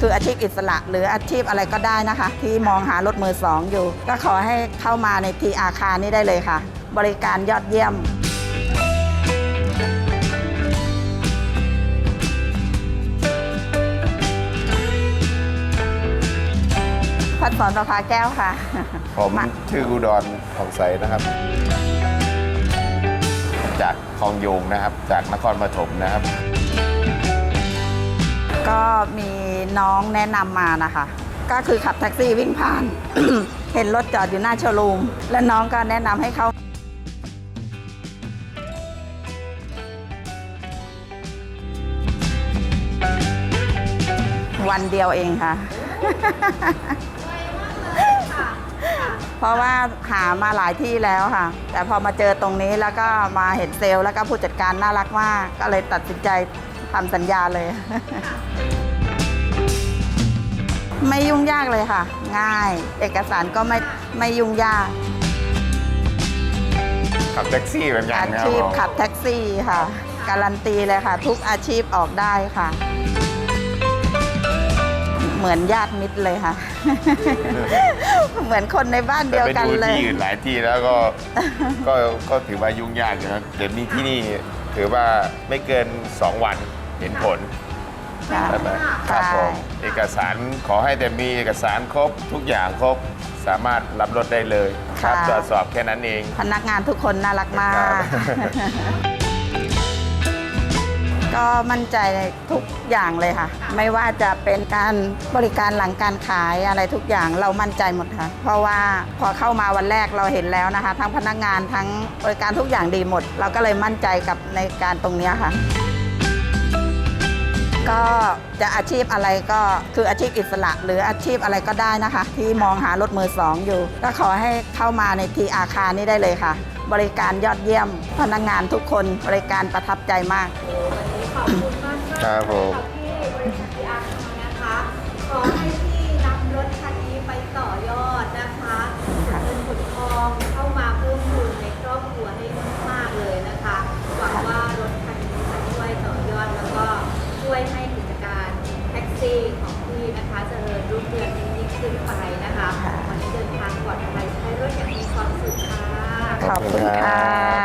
คืออาชีพอิสระหรืออาชีพอะไรก็ได้นะคะ ที่มองหารถมือสองอยู่ ก็ขอให้เข้ามาในทีอาคารนี้ได้เลยค่ะ บริการยอดเยี่ยมพัดสอนประภาแก้วค่ะ ผมมชื่ออุดรทองใสนะครับ จากคลองโยงนะครับ จากนครปฐมนะครับ ก็มีน้องแนะนำมานะคะ ก็คือขับแท็กซี่วิ่งผ่าน เห็นรถจอดอยู่หน้าโชว์รูม และน้องก็แนะนำให้เขาวันเดียวเองค่ะ เพราะว่าหามาหลายที่แล้วค่ะ แต่พอมาเจอตรงนี้แล้วก็มาเห็นเซลล์แล้วก็ผู้จัดการน่ารักมาก ก็เลยตัดสินใจทำสัญญาเลย ไม่ยุ่งยากเลยค่ะ ง่าย เอกสารก็ไม่ไม่ยุ่งยากขับแท็กซี่เหมือนกันอาครับชีพผม ขับแท็กซี่ค่ะ การันตีเลยค่ะ ทุกอาชีพออกได้ค่ะ เหมือนญาติมิตรเลยค่ะ เหมือนคนในบ้านแต่เดียวไปกันดูเลยที่อื่นหลายที่แล้วก็ ก็ก็ถือว่ายุ่งยากอยู่นะเดี๋ยวนี้ที่นี่ถือว่าไม่เกิน 2 วันเห็นผลค่ะใช่ไหมครับใช่ผมเอกสารขอให้แต่มีเอกสารครบทุกอย่างครบสามารถรับรถได้เลยครับตรวจสอบแค่นั้นเอง พนักงานทุกคนน่ารักมาครักบ ก็มั่นใจทุกอย่างเลยค่ะ ไม่ว่าจะเป็นการบริการหลังการขายอะไรทุกอย่างเรามั่นใจหมดค่ะ เพราะว่าพอเข้ามาวันแรกเราเห็นแล้วนะคะ ทั้งพนักงานทั้งบริการทุกอย่างดีหมด เราก็เลยมั่นใจกับในการตรงนี้ค่ะก็จะอาชีพอะไรก็คืออาชีพอิสระ หรืออาชีพอะไรก็ได้นะคะ ที่มองหารถมือสองอยู่ ก็ขอให้เข้ามาในทีอาคารนี้ได้เลยค่ะ บริการยอดเยี่ยม พนักงานทุกคนบริการประทับใจมากขอบคุณมากๆครับผมที่บริษัทพีอาร์นะคะขอให้พี่นำรถคันนี้ไปต่อยอดนะคะเงินขุนทองเข้ามาเพิ่มพูนในครอบครัวให้มากๆเลยนะคะ หวังว่ารถคันนี้จะช่วยต่อยอดแล้วก็ช่วยให้กิจการแท็กซี่ของพี่นะคะเจริญรุ่งเรืองยิ่งขึ้นไปนะคะ ค่ะ วันนี้เดินทางปลอดภัยใช้รถอย่างมีความสุขค่ะ ขอบคุณค่ะ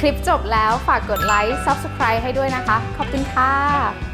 คลิปจบแล้วฝากกดไลค์ Subscribe ให้ด้วยนะคะ ขอบคุณค่ะ